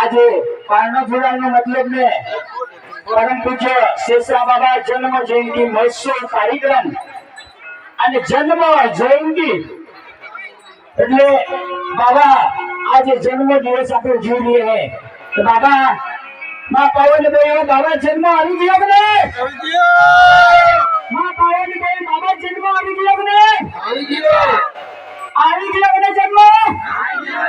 આજે પારણો જોડાણનો મતલબ ને પરમ પૂજ્ય શેષરા બાબા જન્મ જયંતિ મહોત્સવ કાર્યક્રમ. અને જન્મ જયંતિ એટલે બાબા આજે જન્મ દિવસ આપણે જોઈ હે. તો બાબા માં પાવનભાઈ બાબા જન્મ આવી ગયો મને માં પાવન ભાઈ બાબા જન્મ આવી ગયો મને આવી ગયો. મને જન્મ?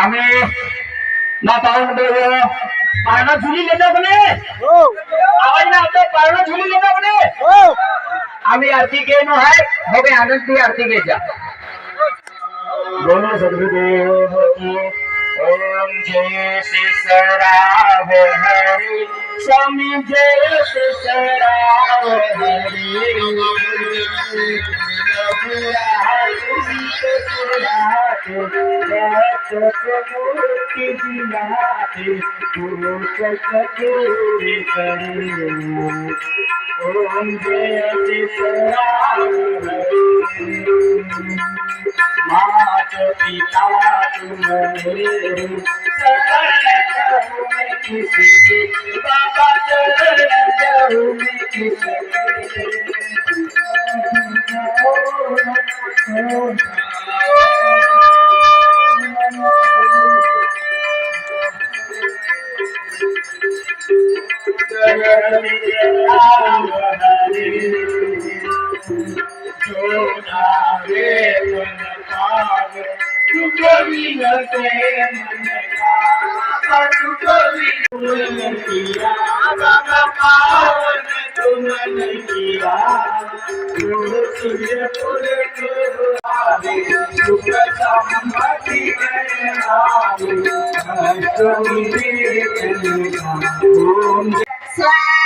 আমি না পাওনা দেবো। পাওনা ঝুলি লেনা বনে আওয়াজ না আপনার পাওনা ঝুলি লেনা বনে અમે અર્થી કે નો હે હવે આનંદ થી અર્થી કે જા બોલો સદગુરુદેવ ઓમ જય શ્રી સરાવ હરિ સ્વામી જય શ્રી સરાવ હરિ કરી मात पिता तुम्हारे शरण जाऊं मैं किसी बाबा शरण जाऊं Om Yes.